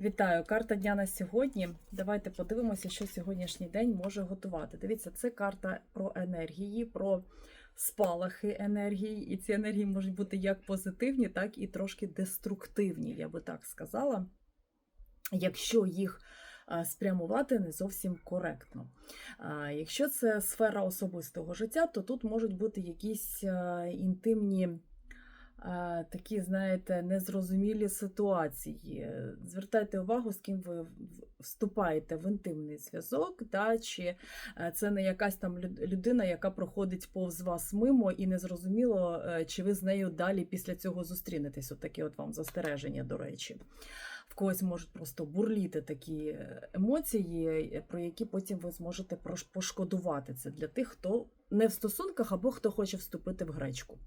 Вітаю! Карта дня на сьогодні. Давайте подивимося, що сьогоднішній день може готувати. Дивіться, це карта про енергії, про спалахи енергії. І ці енергії можуть бути як позитивні, так і трошки деструктивні, я би так сказала, якщо їх спрямувати не зовсім коректно. Якщо це сфера особистого життя, то тут можуть бути якісь інтимні. А, Такі, знаєте, незрозумілі ситуації. Звертайте увагу, з ким ви вступаєте в інтимний зв'язок, да, чи е, це не якась там людина, яка проходить повз вас мимо, і незрозуміло, е, чи ви з нею далі після цього зустрінетесь. От таке от вам застереження, до речі. В когось можуть просто бурліти такі е, емоції, е, про які потім ви зможете пошкодувати. Це для тих, хто не в стосунках або хто хоче вступити в гречку.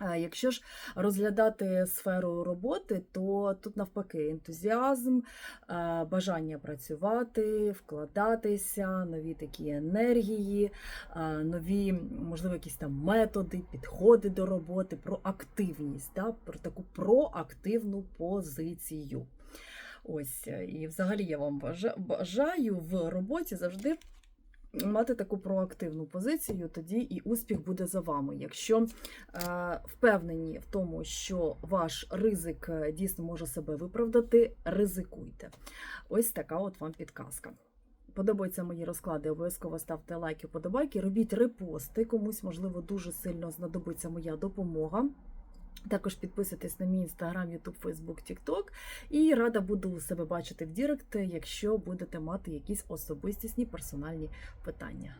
Якщо ж розглядати сферу роботи, то тут навпаки ентузіазм, бажання працювати, вкладатися, нові такі енергії, нові, можливо, якісь там методи, підходи до роботи, про активність, да, про таку проактивну позицію. Ось, і взагалі я вам бажаю в роботі завжди мати таку проактивну позицію, тоді і успіх буде за вами. Якщо е, впевнені в тому, що ваш ризик е, дійсно може себе виправдати, ризикуйте. Ось така от вам підказка. Подобаються мої розклади, обов'язково ставте лайки, подобайки, робіть репости. Комусь, можливо, дуже сильно знадобиться моя допомога. Також підписуйтесь на мій інстаграм, Ютуб, Фейсбук, Тікток. І рада буду себе бачити в Дірект, якщо будете мати якісь особистісні персональні питання.